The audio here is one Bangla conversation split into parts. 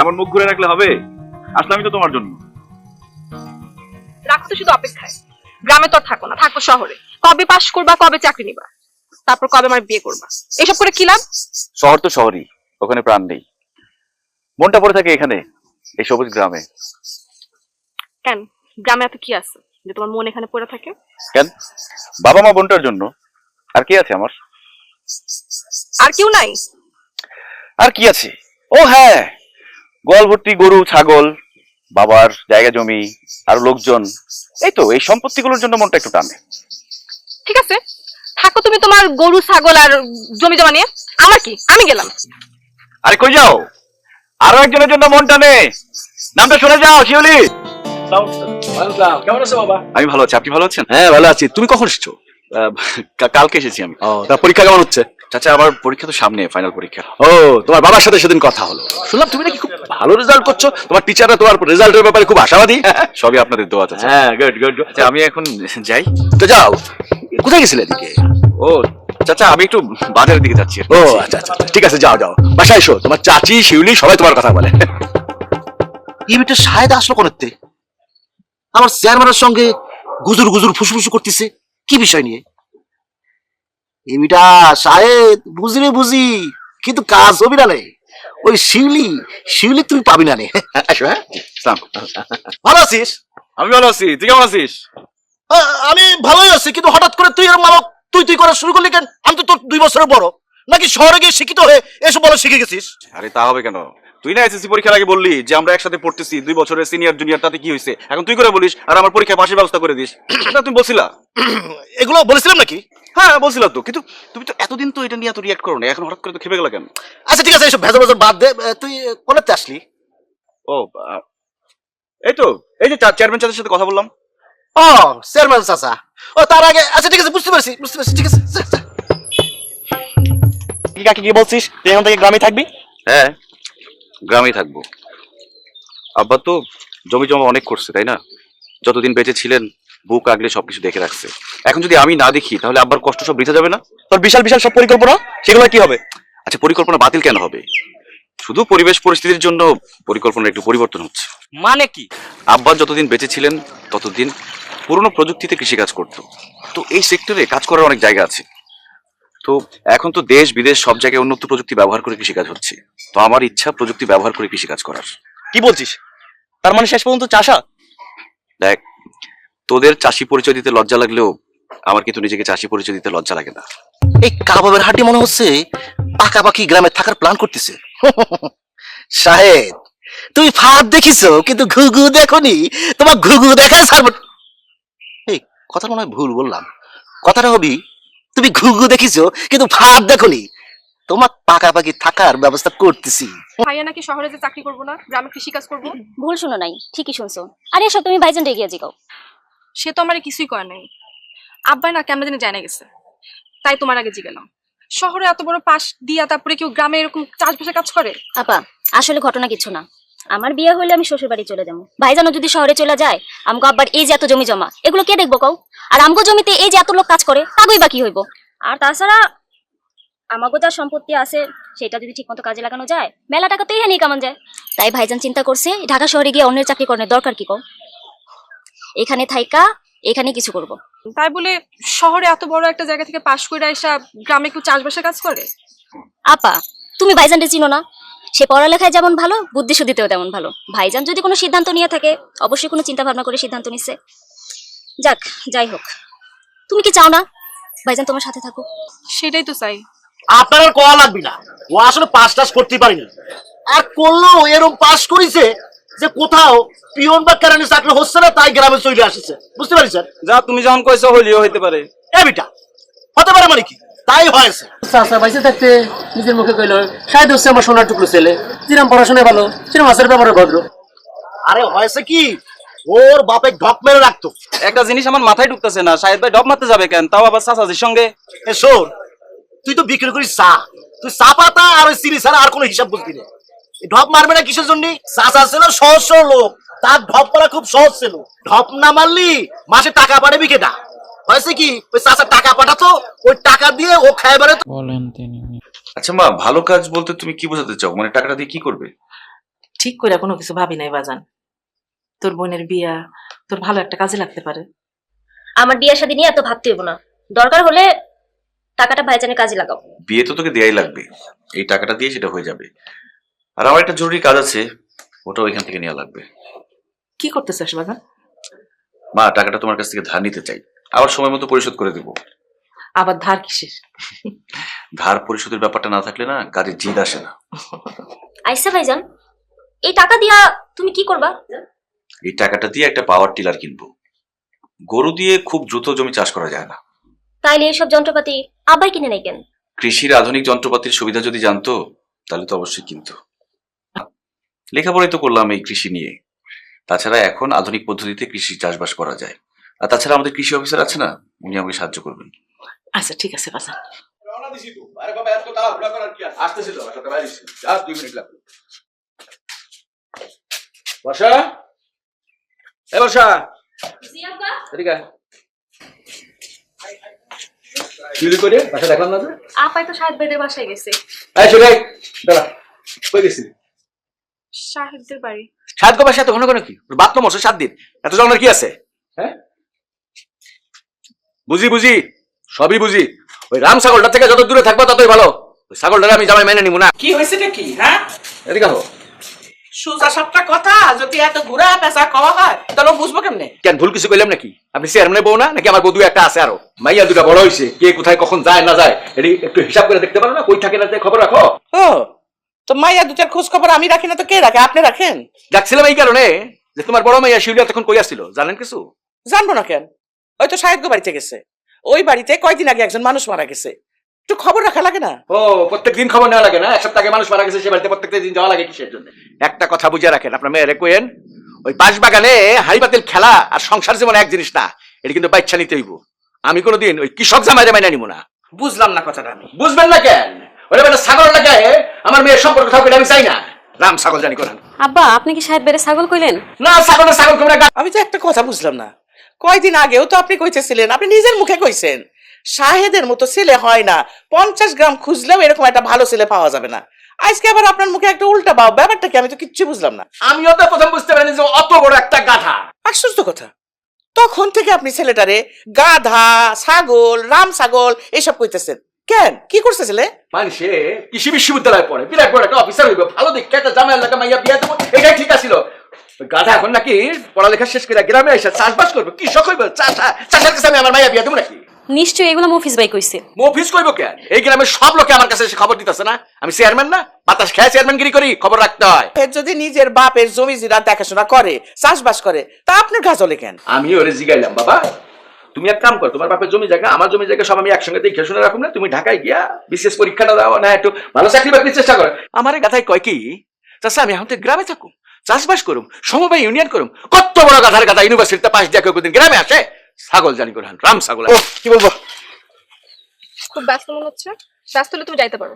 এমন মুখ ঘুরে রাখলে হবে? আসলামই তো তোমার জন্য। রাখছো শুধু অপেক্ষায়। গ্রামে তো থাকো না থাকো শহরে। কবে পাশ করবা কবে চাকরি নিবা? তারপর কবে আমার বিয়ে করবা? এসব করে কি লাভ? শহর তো শহরই ওখানে প্রাণ নেই। মনটা পড়ে থাকে এখানে এই সবুজ গ্রামে। কেন? গ্রামে এত কি আছে যে তোমার মন এখানে পড়ে থাকে? কেন? বাবা মা বোনটার জন্য। আর কি আছে আমার? আর কেউ নাই? আর কি আছে? ও হ্যাঁ গোয়াল ভর্তি গরু ছাগল বাবার জায়গা জমি আর লোকজন এই তো এই সম্পত্তিগুলোর জন্য মনটা একটু টানে। ঠিক আছে। থাকো তুমি তোমার গরু ছাগল আর জমি জমা নিয়ে। আমার কি? আমি গেলাম। আরে কই যাও? আরও একজনের জন্য মন টানে। নামটা শুনে যাও শিউলি। কেমন আছো বাবা? আমি ভালো আছি আপনি ভালো আছেন? হ্যাঁ ভালো আছি। তুমি কখন এসেছ? আহ, কালকে এসেছি আমি। তা পরীক্ষা কেমন হচ্ছে? চাচা আমার পরীক্ষা তো সামনে ফাইনাল পরীক্ষা। ও তোমার বাবার সাথে সেদিন কথা হলো। শুনলাম তুমি নাকি খুব ভালো রেজাল্ট করছ। তোমার টিচাররা তোমার রেজাল্টের ব্যাপারে খুব আশাবাদী। সবই আপনাদের দোয়া চাচা। হ্যাঁ গুড গুড আচ্ছা আমি এখন যাই। তো যাও। কোথায় গেছিলে এদিকে? ও চাচা আমি একটু বাজারের দিকে যাচ্ছি ও আচ্ছা আচ্ছা। ঠিক আছে যাও যাও। বাসায় এসো। তোমার চাচি শিউলি সবাই তোমার কথা বলে। এই মেয়েটা শায়দ আসলো কোনতে আমার চেয়ারম্যানের সঙ্গে গুজুর গুজুর ফুসফুসু করতেছে। কি বিষয় নিয়ে? মেয়েটা শায়দ বুঝি রে বুঝি কিন্তু কাজ হবি না রে। ওই শিউলি শিউলি তুমি পাবি না রে। আসো হ্যাঁ? ভালো আছিস? আমি ভালো আছি তুই কেমন আছিস? আমি ভালোই আছি কিন্তু হঠাৎ করে তুই এরকম আমাকে তুই তুই করা শুরু করলি কেন? আমি তো তোর দুই বছরের বড়। নাকি শহরে গিয়ে শিক্ষিত হয়ে এসব বলা শিখে গেছিস? আরে তা হবে কেন? তুই না এসএসসি পরীক্ষার আগে বললি যে আমরা একসাথে পড়তেছি দুই বছরের সিনিয়র জুনিয়র তাতে কি হয়েছে? এখন তুই করে বলিস আর আমার পরীক্ষা পাশের ব্যবস্থা করে দিস। এটা তুমি বলছিলা। এগুলো বলেছিলাম নাকি? হ্যাঁ বলছিলা তো। কিন্তু তুমি তো এতদিন তো এটা নিয়ে এত রিয়াক্ট করো না এখন হঠাৎ করে তো খেপে গেল কেন? আচ্ছা ঠিক আছে এসব ভেজা ভেজা বাদ দে। তুই কোনাতে আসলি? ও এই তো এই যে চেয়ারম্যান চাচার সাথে কথা বললাম। ও চেয়ারম্যান চাচা। ও তার আগে আচ্ছা ঠিক আছে বুঝতে পারছি বুঝতে পারছি ঠিক আছে। কি কাকে কি বলছিস? তুই এখন থেকে গ্রামে থাকবি? হ্যাঁ। গ্রামেই থাকব। আব্বা তো জমি জমা অনেক করছে তাই না? যতদিন বেঁচে ছিলেন বুক আগলে সবকিছু দেখে রাখছে। এখন যদি আমি না দেখি তাহলে আব্বার কষ্ট সব বৃথা যাবে না? তোর বিশাল বিশাল সব পরিকল্পনা সেগুলো কি হবে? আচ্ছা পরিকল্পনা বাতিল কেন হবে? শুধু পরিবেশ পরিস্থিতির জন্য পরিকল্পনা একটু পরিবর্তন হচ্ছে। মানে কি? আব্বা যতদিন বেঁচে ছিলেন ততদিন পুরনো প্রযুক্তিতে কৃষিকাজ করতো। তো এই সেক্টরে কাজ করার অনেক জায়গা আছে। তো এখন তো দেশ বিদেশ সব জায়গায় উন্নত প্রযুক্তি ব্যবহার করে কৃষিকাজ হচ্ছে। তো আমার ইচ্ছা প্রযুক্তি ব্যবহার করে কৃষিকাজ করার। কি বলছিস? তার মানে শেষ পর্যন্ত চাষা? দেখ তোদের চাষি পরিচয় দিতে লজ্জা লাগলেও আমার কিন্তু নিজেকে চাষি পরিচয় দিতে লজ্জা লাগে না। এই কাবাবের হাটে মনে হচ্ছে পাকাপাকি গ্রামে থাকার প্ল্যান করতেছে। শাহেদ তুই ফাঁদ দেখিছো কিন্তু ঘুঘু দেখনি। তোমার ঘুঘু দেখায় ছাড়ব এই কথা মনে হয় ভুল বললাম। কথাটা হবি তুমি ঘুঘু দেখিছো কিন্তু ফাঁদ দেখনি। তোমার পাকাপাকি থাকার ব্যবস্থা করতেছি। ভাইয়া নাকি শহরে যে চাকরি করব না গ্রামে কৃষিকাজ করব? ভুল শুনো নাই ঠিকই শুনছো। আরে এসব তুমি ভাইজান রেগিয়ে জিগাও সে তো আমার কিছুই করে নাই। আব্বাই না কেমন জানি জানা গেছে। তাই তোমার আগে জিগেলাম। শহরে এত বড় পাশ দিয়া তারপরে কেউ গ্রামে এরকম চাষবাসে কাজ করে? আপা আসলে ঘটনা কিছু না। আমার বিয়ে হলে আমি শ্বশুর বাড়ি চলে যাব। ভাইজানও যদি শহরে চলে যায় আমগো আব্বার এই যে এত জমি জমা এগুলো কে দেখব কও? আর আমগো জমিতে এই যে এত লোক কাজ করে তাগই বাকি হইব? আর তাছাড়া আমাগো যা সম্পত্তি আছে সেটা যদি ঠিকমতো কাজে লাগানো যায় মেলা টাকা তো এখানেই কামান যায়। তাই ভাইজান চিন্তা করছে ঢাকা শহরে গিয়ে অন্যের চাকরি করার দরকার কি কও? এখানে থাইকা এখানে কিছু করব। তাই বলে শহরে এত বড় একটা জায়গা থেকে পাশ করে এসা গ্রামে একটু চাষবাসের কাজ করে? আপা তুমি ভাইজানকে চিনো না? সে পড়ালেখায় যেমন ভালো বুদ্ধি শুদ্ধিতেও তেমন ভালো। ভাইজান যদি কোনো সিদ্ধান্ত নিয়ে থাকে অবশ্যই কোনো চিন্তা ভাবনা করে সিদ্ধান্ত নিচ্ছে যাক যাই হোক। তুমি কি চাও না? ভাইজান তোমার সাথে থাকুক। সেটাই তো চাই। আপনার আর কয়া লাগবে না। ও আসলে পাস টাস করতে পারিনি। আর করলেও এরকম পাস করেছে যে কোথাও পিয়ন বা কেরানি চাকরি হচ্ছে না তাই গ্রামে চলে আসছে। বুঝতে পারছেন? যা তুমি যখন কইছো হলিও হইতে পারে। এ বিটা হতে পারে মানে কি? তাই হয়েছে। বাইসে থাকতে নিজের মুখে কইল হচ্ছে আমার সোনার টুকরো ছেলে। যেরকম পড়াশোনায় ভালো সেরকম মাছের ব্যাপারে ভদ্র। আরে হয়েছে কি? ওর বাপে ঢক মেরে রাখতো। একটা জিনিস আমার মাথায় ঢুকতেছে না সাহেব ভাই ডব মারতে যাবে কেন? তাও আবার চাচাজির সঙ্গে? এ শোন তুই তো বিক্রি করিস চা। তুই চা পাতা আর ওই চিনি ছাড়া আর কোনো হিসাব বুঝবি না। ঢপ মারবে না কিসের জন্য? চাচা ছিল সহজ লোক তার ঢপ করা খুব সহজ ছিল। ঢপ না মারলি মাসে টাকা পাঠাবি কেটা হয়েছে কি? ওই চাচা টাকা পাঠাতো ওই টাকা দিয়ে ও খায় বেড়ে বলেন তিনি। আচ্ছা মা ভালো কাজ বলতে তুমি কি বোঝাতে চাও? মানে টাকাটা দিয়ে কি করবে? ঠিক করে কোনো কিছু ভাবি নাই বাজান। তোর বোনের বিয়া তোর ভালো একটা কাজে লাগতে পারে। আমার বিয়ের সাথে নিয়ে এত ভাবতে হইব না। দরকার হলে টাকাটা ভাইজানের কাজে লাগাও। বিয়ে তো তোকে দেয়াই লাগবে। এই টাকাটা দিয়ে সেটা হয়ে যাবে। আর আমার একটা জরুরি কাজ আছে ওটাও এখান থেকে নেওয়া লাগবে। কি করতে চাস বাজান? মা টাকাটা তোমার কাছ থেকে ধার নিতে চাই। আবার সময় মতো পরিশোধ করে দেবো। আবার ধার কিসের? ধার পরিশোধের ব্যাপারটা না থাকলে না কাজে জিদ আসে না। আইসা ভাইজান এই টাকা দিয়া তুমি কি করবা? এই টাকাটা দিয়ে একটা পাওয়ার টিলার কিনবো। গরু দিয়ে খুব দ্রুত জমি চাষ করা যায় না। তাইলে এইসব যন্ত্রপাতি আব্বাই কিনে নেই কেন? কৃষির আধুনিক যন্ত্রপাতির সুবিধা যদি জানতো তাহলে তো অবশ্যই কিনতো। লেখাপড়াই তো করলাম এই কৃষি নিয়ে। তাছাড়া এখন আধুনিক পদ্ধতিতে কৃষি চাষবাস করা যায়। আর তাছাড়া আমাদের কৃষি অফিসার আছে না উনি আমাকে সাহায্য করবেন। আচ্ছা ঠিক আছে বাজান বর্ষা? এ বর্ষা! এদিকে চুরি করে বাসা দেখলাম না আপাই তো শাহেদ ভাইদের বাসায় গেছে। এই দাঁড়া কই গেছিলি শাহেদদের বাড়ি। সাত গো বাসা এত ঘন ঘন কি? ওর বাপ সাত দিন। এত জনের কি আছে? হ্যাঁ? বুঝি বুঝি? সবই বুঝি। ওই রাম ছাগলটা থেকে যত দূরে থাকব ততই ভালো। ওই ছাগলটা আমি জামাই মেনে নিব না। কি হয়েছে কি হ্যাঁ? এদিকে হো সোজা সাপটা কথা যদি এত ঘুরা পেঁচা কওয়া হয় তাহলে বুঝব কেমনে? কেন ভুল কিছু কইলাম নাকি? আপনি চেয়ারম্যানের বউ না? নাকি আমার বউ একটা আছে আরও? মাইয়া দুটা বড় কে কোথায় কখন যায় না যায় এটি একটু হিসাব করে দেখতে পারো না কই থাকে না যায় খবর রাখো। ও তো মাইয়া দুটার খোঁজ খবর আমি রাখি না তো কে রাখে? আপনি রাখেন? ডাকছিলাম এই কারণে যে তোমার বড় মাইয়া শিউলিয়া তখন কই আসছিল? জানেন কিছু? জানব না কেন? ওই তো সাহেব বাড়িতে গেছে। ওই বাড়িতে কয়দিন আগে একজন মানুষ মারা গেছে। একটু খবর রাখা লাগে না? ও প্রত্যেক দিন খবর নেওয়া লাগে না? এক সপ্তাহ আগে মানুষ মারা গেছে সে বাড়িতে প্রত্যেক দিন যাওয়া লাগে কিসের জন্য? একটা কথা বুঝে রাখেন আপনার মেয়েরে কোয়েন ওই বাগানে হাড়ি পাতিল খেলা আর সংসার জীবন এক জিনিস না এটা কিন্তু বাচ্চা নিতে হইব। আমি কোনোদিন ওই কৃষক জামাইরে মাইনা নিব না। বুঝলাম না কথাটা আমি। বুঝবেন না কেন? ওরে বেটা ছাগল লাগে আমার মেয়ের সম্পর্ক থাকবে আমি চাই না। রাম ছাগল জানি করেন আব্বা আপনি কি সাহেব বেড়ে ছাগল কইলেন? না ছাগল ছাগল তোমরা আমি তো একটা কথা বুঝলাম না। কয়দিন আগেও তো আপনি কইতেছিলেন আপনি নিজের মুখে কইছেন। শাহেদের মতো ছেলে হয় না। পঞ্চাশ গ্রাম খুঁজলেও এরকম একটা ভালো ছেলে পাওয়া যাবে না। আজকে আবার আপনার মুখে একটা উল্টা পাও ব্যাপারটা কি আমি তো কিচ্ছু বুঝলাম না। আমিও তো প্রথম বুঝতে পারিনি যে অত বড় একটা গাধা। আশ্চর্য কথা। তখন থেকে আপনি ছেলেটারে গাধা ছাগল রাম ছাগল এসব কইতেছেন। কেন? কি করছে ছেলে? মানুষে কৃষি বিশ্ববিদ্যালয়ে পড়ে। বিরাট বড় একটা অফিসার হইবে ভালো দেখে একটা জামাই এলাকা মাইয়া বিয়া দেবো এটাই ঠিক আছিল। গাধা এখন নাকি পড়ালেখা শেষ করে গ্রামে এসে চাষবাস করবে? কৃষক হইবে? চাষা চাষার কাছে আমি আমার মাইয়া বিয়া দেবো নাকি? নিশ্চয়ই এগুলো মফিজ ভাই কইছে। মফিস কইব কেন? এই গ্রামের সব লোকে আমার কাছে এসে খবর দিতেছে না। আমি চেয়ারম্যান না বাতাস খেয়ে চেয়ারম্যান গিরি করি খবর রাখতে হয়। এর যদি নিজের বাপের জমি জিরা দেখাশোনা করে চাষবাস করে তা আপনার গাছলে কেন? আমি ওরে জিগাইলাম বাবা। তুমি এক কাম করো তোমার বাপের জমি জায়গা আমার জমি জায়গা সব আমি একসঙ্গে দেখে শুনে রাখুন না। তুমি ঢাকায় গিয়া বিশেষ পরীক্ষাটা দাও না একটু ভালো চাকরি বাকরির চেষ্টা করো। আমার গাথায় কয় কি চাষা আমি এখন তো গ্রামে থাকুম। চাষবাস করুম সমবায় ইউনিয়ন করুম কত বড় গাধার গাধা ইউনিভার্সিটিতে পাশ দিয়ে কেউ কোনদিন গ্রামে আসে ছাগল জানি করে রাম ছাগল কি বলব? খুব ব্যস্ত মনে হচ্ছে। ব্যস্ত হলে তুমি যাইতে পারো।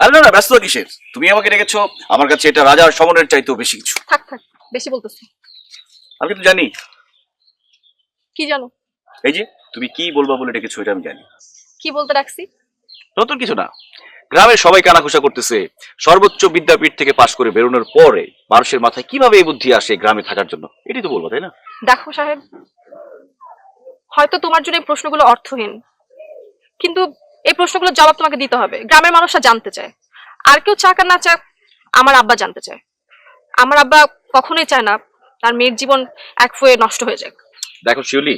আরে না না ব্যস্ত কিসের? তুমি আমাকে রেখেছো আমার কাছে এটা রাজার সমনের চাইতেও বেশি কিছু। থাক থাক বেশি বলতেছি আমি কিন্তু জানি। কি জানো? এই যে তুমি কি বলবা বলে ডেকেছো এটা আমি জানি। কি বলতে রাখছি? নতুন কিছু না। গ্রামের সবাই কানাঘুষা করতেছে। সর্বোচ্চ বিদ্যাপীঠ থেকে পাশ করে বেরোনোর পরে মানুষের মাথায় কীভাবে এই বুদ্ধি আসে গ্রামে থাকার জন্য? এটাই তো বলব তাই না? দেখো সাহেব হয়তো তোমার জন্য এই প্রশ্নগুলো অর্থহীন কিন্তু এই প্রশ্নগুলোর জবাব তোমাকে দিতে হবে। গ্রামের মানুষরা জানতে চায়। আর কেউ চাক আর না চাক আমার আব্বা জানতে চায়। আমার আব্বা কখনোই চায় না তার মেয়ের জীবন এক ফুয়ে নষ্ট হয়ে যাক। দেখো শিউলি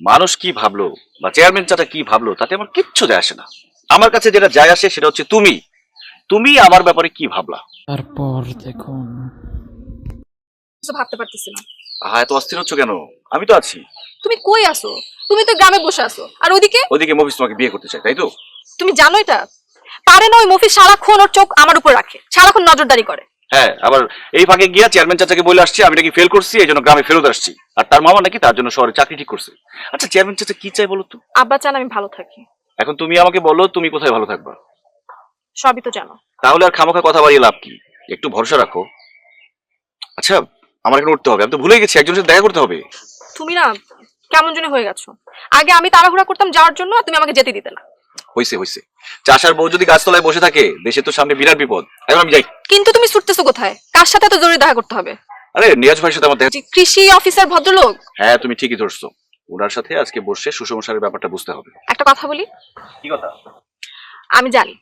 মানুষ কি ভাবলো বা চেয়ারম্যান চাটা কি ভাবলো তাতে আমার কিচ্ছু যায় আসে না। আমার কাছে যেটা যায় আসে সেটা হচ্ছে তুমি। তুমি আমার ব্যাপারে কি ভাবলা? তারপর দেখুন। কিছু ভাবতে পারতেছি না। আহা এত অস্থির হচ্ছ কেন? আমি তো আছি। তুমি কই আসো তুমি তো গ্রামে বসে আছো। আর ওদিকে? ওদিকে মফিস তোমাকে বিয়ে করতে চাই তাই তো? তুমি জানো এটা? পারে না ওই মফিস সারাক্ষণ ওর চোখ আমার উপর রাখে। সারাক্ষণ নজরদারি করে। হ্যাঁ আবার এই ফাঁকে গিয়া চেয়ারম্যান চাচাকে বলে আসছি আমি নাকি ফেল করছি এই জন্য গ্রামে ফেরত আসছি। আর তার মামা নাকি তার জন্য শহরে চাকরি ঠিক করছে। আচ্ছা চেয়ারম্যান চাচা কি চাই বলো তো? আব্বা চান আমি ভালো থাকি। এখন তুমি আমাকে বলো তুমি কোথায় ভালো থাকবা? সবই তো জানো। তাহলে আর খামোখা কথা বাড়িয়ে লাভ কি? একটু ভরসা রাখো। আচ্ছা আমার এখন উঠতে হবে। আমি তো ভুলে গেছি একজনের সাথে দেখা করতে হবে। তুমি না কেমন জন্য হয়ে গেছো। আগে আমি তাড়াহুড়া করতাম যাওয়ার জন্য আর তুমি আমাকে যেতে দিতে না। হয়েছে হয়েছে চাষার বউ যদি গাছতলায় বসে থাকে দেশে তো সামনে বিরাট বিপদ। এখন আমি যাই। কিন্তু তুমি ছুটতেছো কোথায়? কার সাথে এত জরুরি দেখা করতে হবে? আরে নিয়াজ ভাইয়ের সাথে আমার দেখা কৃষি অফিসার ভদ্রলোক? হ্যাঁ তুমি ঠিকই ধরছো। ওনার সাথে আজকে বসে সুষমসারের ব্যাপারটা বুঝতে হবে। একটা কথা বলি? কি কথা? আমি জানি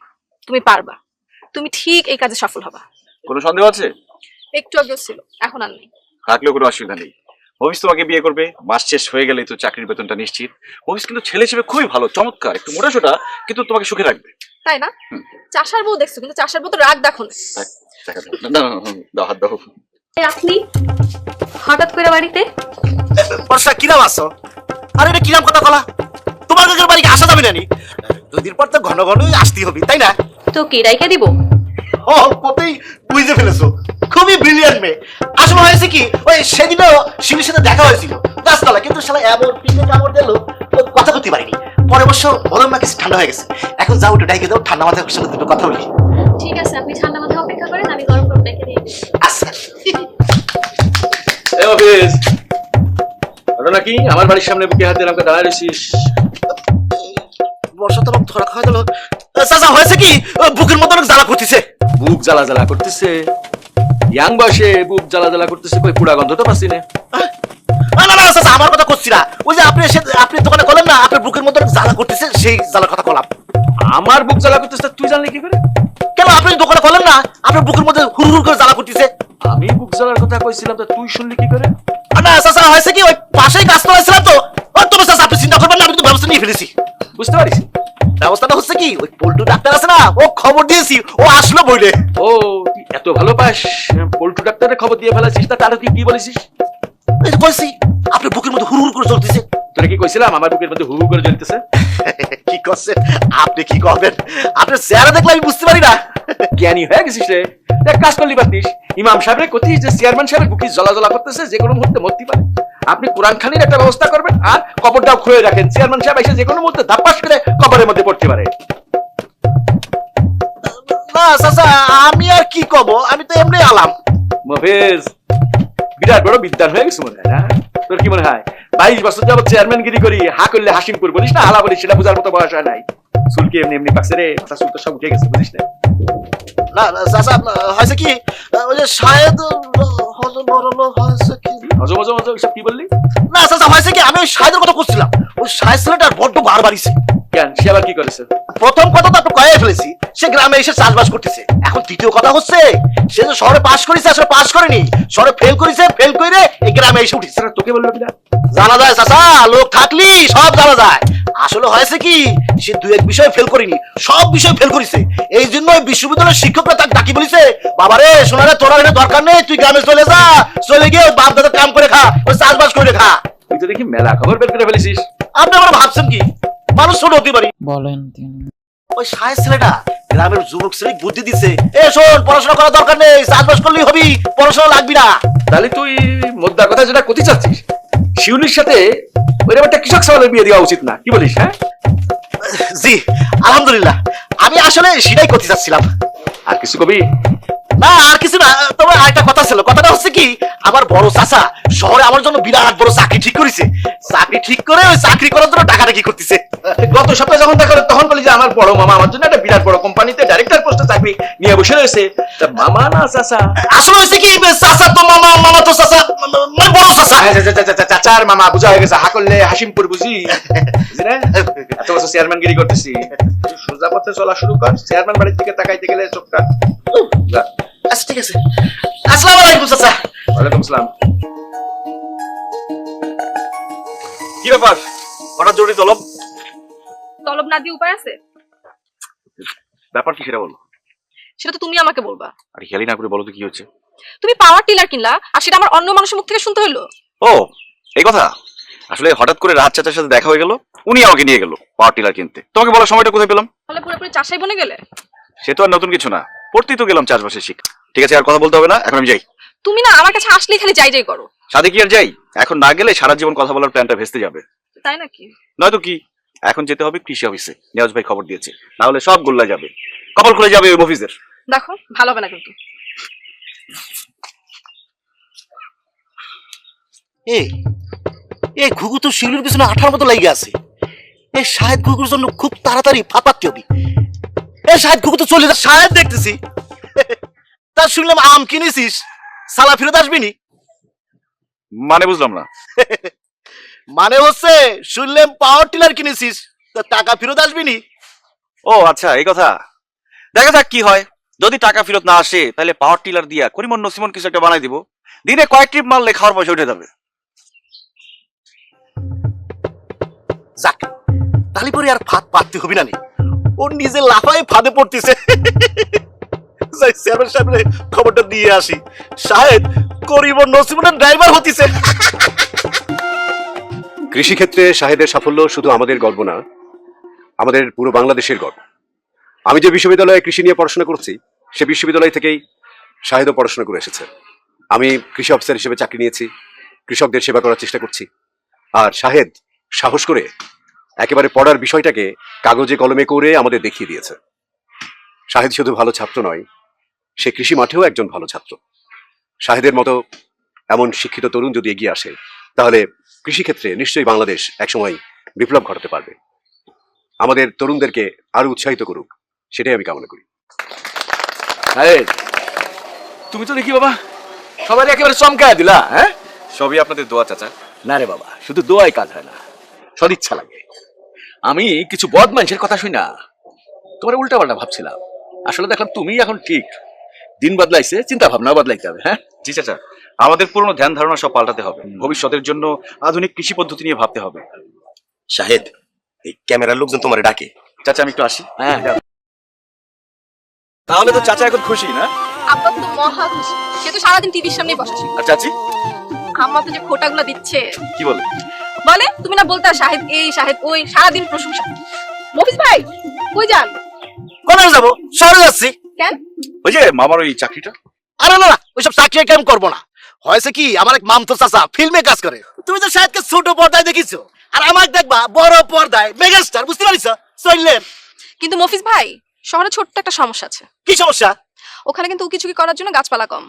তুমি পারবা। তুমি ঠিক এই কাজে সফল হবা। কোনো সন্দেহ আছে? একটু আগেও ছিল এখন আর নেই। থাকলেও কোনো অসুবিধা নেই। ভবিষ্যৎ তোমাকে বিয়ে করবে মাস শেষ হয়ে গেলে তো চাকরির বেতনটা নিশ্চিত। ভবিষ্যৎ কিন্তু ছেলে হিসেবে খুবই ভালো চমৎকার। একটু মোটাসোটা কিন্তু তোমাকে সুখে রাখবে। তাই না? চাষার বউ দেখছ কিন্তু চাষার বউ তো রাগ দেখো না। না, না, না, দাও হাত দাও। আপনি হঠাৎ করে বাড়িতে? বর্ষা কিরাম আসছো আরে এটা কিরাম কথা কলা? তোমার কাকের বাড়ি আসা যাবে না নি দুই দিন পর তো ঘন ঘনই আসতে হবে তাই না? তো কি রাইখা দিব? অল্পতেই বুঝতে ফেলেছো। খুবই ব্রিলিয়ান্ট মেয়ে। আসলে হয়েছে কি ওই সেদিনও শিবির সাথে দেখা হয়েছিল। গাছতলা কিন্তু শালা এমন পিঠে কামড় দিল কথা করতে পারিনি। পরে অবশ্য না কিছু ঠান্ডা হয়ে গেছে। এখন যাও একটু ডাইকে দাও ঠান্ডা মাথায় ওর সাথে দুটো কথা বলি। ঠিক আছে আপনি এই অফিস। ঘটনা কি? আমার বাড়ির সামনে বুকে হাতে আমাকে দাঁড়ায় রয়েছিস। বর্ষা তো ধরা খাওয়া দিল চাচা হয়েছে কি? বুকের মতো অনেক জ্বালা করতেছে। বুক জ্বালা জ্বালা করতেছে। ইয়াং বয়সে বুক জ্বালা জ্বালা করতেছে কই? পুরা গন্ধ তো পাচ্ছি না। না না না চাচা আমার কথা করছি না। ওই যে আপনি এসে আপনি দোকানে বলেন না আপনার বুকের মতো জ্বালা করতেছে সেই জ্বালার কথা কলাম। আমার বুক জ্বালা করতেছে তুই জানলি কি করে? কেন আপনি দোকানে বলেন না? আপনার বুকের মধ্যে হুড় হুড় করে জ্বালা করতেছে। আমি বুক জ্বালার কথা কইছিলাম তো তুই শুনলি কি করে? না চাচা হয়েছে কি? ওই পাশেই গাছ তোলাইছিলাম তো। ও তুমি চাচা আপনি চিন্তা করবেন না আমি তো ব্যবস্থা নিয়ে ফেলেছি। বুঝতে পারিস? ব্যবস্থাটা হচ্ছে কি? ওই পল্টু ডাক্তার আছে না ও খবর দিয়েছি ও আসলো বইলে। ও তুই এত ভালো পাস পল্টু ডাক্তারের খবর দিয়ে ফেলাছিস তা তারা তুই কি বলেছিস? এই কইছি আপনার বুকের মধ্যে হুড় হুড় করে চলতেছে তোরা কি কইছিলাম আমার বুকের মধ্যে হু হু করে জ্বলতেছে? কি করছেন? আপনি কি করবেন? আপনার চেহারা দেখলে আমি বুঝতে পারি না। জ্ঞানী হয়ে গেছিস রে। দেখ কাজ করলি পারতিস ইমাম সাহেবের কথি যে চেয়ারম্যান সাহেবের বুকি করতেছে যে কোনো মুহূর্তে মরতে পারে। আপনি কোরআন খানির একটা ব্যবস্থা করবেন আর কবরটাও খুলে রাখেন। চেয়ারম্যান সাহেব এসে যে কোনো মুহূর্তে ধাপ্পাস করে কবরের মধ্যে পড়তে পারে। না চাচা আমি আর কি কব আমি তো এমনি আলাম। মফেজ বিরাট বড় বিদ্যান হয়ে গেছে মনে হয় না? তোর কি মনে হয়? বাইশ বছর যাবৎ চেয়ারম্যানগিরি করি, হা করলে হাসিমপুর বলিস না? হালা বলিস সেটা বোঝার মতো বয়স হয় নাই। চুলকে এমনি এমনি পাকছে রে চুল তো সব উঠে গেছে, বুঝিস না না, চাচা হয়েছে কি? ওই যে শায়দ বড় হয়েছে কি? হজম হজম হজম সব কি বললি? না চাচা হয়েছে কি? আমি ওই শাহেদের কথা করছিলাম ওই শাহেদ ছেলেটার বড্ড বাড়িছে কেন? সে আবার কি করেছে? প্রথম কথা তো আপনি কয়ে ফেলেছি সে গ্রামে এসে চাষবাস করতেছে। এখন দ্বিতীয় কথা হচ্ছে সে যে শহরে পাশ করেছে আসলে পাশ করেনি। শহরে ফেল করেছে ফেল করে এই গ্রামে এসে উঠেছে। তোকে বলল কিনা? জানা যায় চাচা লোক থাকলি সব জানা যায়। আসলে হয়েছে কি সে দু এক বিষয়ে ফেল করেনি সব বিষয় ফেল করেছে। এই জন্য বিশ্ববিদ্যালয়ের শিক্ষকরা তাকে ডাকি বলেছে বাবারে সোনারে তোরা দরকার নেই তুই গ্রামে চলে যা চলে গিয়ে বাপ দাদার কাম করে খা ওই চাষবাস করে খা। তুই তো দেখি মেলা খবর বের করে ফেলেছিস। আপনি আমার ভাবছেন কি? মানুষ ছোট হতে পারি বলেন তিনি। ওই সাহেব ছেলেটা গ্রামের যুবক ছেলে বুদ্ধি দিচ্ছে এ শোন পড়াশোনা করার দরকার নেই চাষবাস করলেই হবি পড়াশোনা লাগবি না। তাহলে তুই মোদ্দার কথা যেটা করতে চাচ্ছিস শিউলির সাথে ওই একটা কৃষক সওয়ালের বিয়ে দেওয়া উচিত না কি বলিস হ্যাঁ? জি আলহামদুলিল্লাহ। আমি আসলে সেটাই করতে চাচ্ছিলাম। আর কিছু কবি? না আর কিছু না তবে আরেকটা কথা ছিল কথাটা হচ্ছে কি আমার বড় চাচা শহরে আমার জন্য বিরাট বড় চাকরি ঠিক করেছে। চাকরি ঠিক করে ওই চাকরি করার জন্য টাকা কি করতেছে। গত সপ্তাহে যখন দেখা তখন বলি যে আমার বড় মামা আমার জন্য একটা বিরাট বড় কোম্পানিতে ডাইরেক্টর পোস্টে চাকরি নিয়ে বসে রয়েছে। মামা না চাচা? আসলে হয়েছে কি চাচা তো মামা মামা তো চাচা মানে বড় চাচা। চাচার মামা বুঝা হয়ে গেছে হা করলে হাসিমপুর বুঝি। এত বছর চেয়ারম্যান গিরি করতেছি। সোজা পথে চলা শুরু কর চেয়ারম্যান বাড়ির দিকে তাকাইতে গেলে চোখটা। আচ্ছা ঠিক আছে। আসসালামু আলাইকুম চাচা। ওয়ালাইকুম আসসালাম। কি ব্যাপার? হঠাৎ জরুরি তলব? তলব না দিয়ে উপায় আছে? ব্যাপার কি সেটা বলো। সেটা তো তুমি আমাকে বলবা। আর খেয়ালি না করে বলো তো কি হচ্ছে। তুমি পাওয়ার টিলার কিনলা আর সেটা আমার অন্য মানুষের মুখ থেকে শুনতে হলো ও এই কথা? আসলে হঠাৎ করে রাত চাচার সাথে দেখা হয়ে গেল উনি আমাকে নিয়ে গেল পাওয়ার টিলার কিনতে। তোমাকে বলার সময়টা কোথায় পেলাম? তাহলে পুরোপুরি চাষাই বনে গেলে? সে তো আর নতুন কিছু না। পড়তেই তো গেলাম চাষবাসের শিখ ঠিক আছে আর কথা বলতে হবে না এখন আমি যাই। তুমি না আমার কাছে আসলেই খালি যাই যাই করো। সাথে কি আর যাই? এখন না গেলে সারা জীবন কথা বলার প্ল্যানটা ভেস্তে যাবে। তাই নাকি? নয়তো কি? এখন যেতে হবে কৃষি অফিসে। নিয়াজ ভাই খবর দিয়েছে। না হলে সব গোল্লা যাবে। কপাল খুলে যাবে ওই অফিসের দেখো ভালো হবে না কিন্তু। এই এই ঘুঘু তো শিউলির পিছনে আঠার মতো লাগিয়ে আছে। এই শাহেদ গুগুর জন্য খুব তাড়াতাড়ি ফাপাতে হবে। এই শাহেদ গুগু তো চলে যা। শাহেদ দেখতেছি। তা শুনলাম আম কিনেছিস। সালা ফেরত আসবি মানে বুঝলাম না। মানে হচ্ছে শুনলাম পাওয়ার টিলার কিনেছিস। তা টাকা ফেরত আসবি নি? ও আচ্ছা এই কথা। দেখা যাক কি হয়। যদি টাকা ফেরত না আসে তাহলে পাওয়ার টিলার দিয়া করিমন নসিমন কিছু একটা বানাই দিব। দিনে কয়েক ট্রিপ মারলে খাওয়ার পয়সা উঠে যাবে। যাক তাহলে পরে আর ফাঁদ পাততে হবে না নি। ওর নিজে লাফায় ফাঁদে পড়তেছে। যাই চেয়ারম্যান সাহেবের খবরটা দিয়ে আসি। সাহেব করিব নসিবনের ড্রাইভার হতিছে। কৃষিক্ষেত্রে শাহেদের সাফল্য শুধু আমাদের গর্ব না, আমাদের পুরো বাংলাদেশের গর্ব। আমি যে বিশ্ববিদ্যালয়ে কৃষি নিয়ে পড়াশোনা করছি, সে বিশ্ববিদ্যালয় থেকেই শাহেদও পড়াশোনা করে এসেছে। আমি কৃষি অফিসার হিসেবে চাকরি নিয়েছি, কৃষকদের সেবা করার চেষ্টা করছি। আর শাহেদ সাহস করে একেবারে পড়ার বিষয়টাকে কাগজে কলমে করে আমাদের দেখিয়ে দিয়েছে। শাহেদ শুধু ভালো ছাত্র নয় সে কৃষি মাঠেও একজন ভালো ছাত্র। শাহেদের মতো এমন শিক্ষিত তরুণ যদি এগিয়ে আসে তাহলে কৃষিক্ষেত্রে নিশ্চয়ই বাংলাদেশ একসময় বিপ্লব ঘটাতে পারবে। আমাদের তরুণদেরকে আরও উৎসাহিত করুক সেটাই আমি কামনা করি। আরে তুমি তো দেখি বাবা সবাই একেবারে চমকায় দিলা হ্যাঁ? সবই আপনাদের দোয়া চাচা। না রে বাবা শুধু দোয়াই কাজ হয় না সদিচ্ছা লাগে। আমি কিছু বদ মানুষের কথা শুই না। তোমার উল্টা পাল্টা ভাবছিলাম। আসলে দেখলাম তুমি এখন ঠিক। দিন বদলাইছে চিন্তা ভাবনা বদলাইতে হবে হ্যাঁ? জি চাচা আমাদের পুরনো ধ্যান ধারণা সব পাল্টাতে হবে। ভবিষ্যতের জন্য আধুনিক কৃষি পদ্ধতি নিয়ে ভাবতে হবে। শাহেদ এই ক্যামেরার লোকজন তোমার ডাকে। চাচা আমি একটু আসি। হ্যাঁ। তাহলে তো চাচা এখন খুশি না? আব্বা তো মহা খুশি। সে তো সারাদিন টিভির সামনে বসা আর চাচি? আম্মা তো যে খোটাগুলো দিচ্ছে। কি বলে? বলে তুমি না বলতে শাহেদ এই শাহেদ ওই সারাদিন প্রশংসা মফিস ভাই কই যান? কোথায় যাব? শহরে যাচ্ছি। কেন? ওই যে মামার ওই চাকরিটা। আরে না ওইসব চাকরি কাম করব না। হয়েছে কি আমার এক মামতো চাচা ফিল্মে কাজ করে। তুমি তো শাহেদকে ছোট পর্দায় দেখিছো। আর আমাকে দেখবা বড় পর্দায় মেগাস্টার বুঝতে পারিস চললেন। কিন্তু মফিস ভাই শহরে ছোট্ট একটা সমস্যা আছে। কি সমস্যা? ওখানে কিন্তু উকিঝুঁকি করার জন্য গাছপালা কম।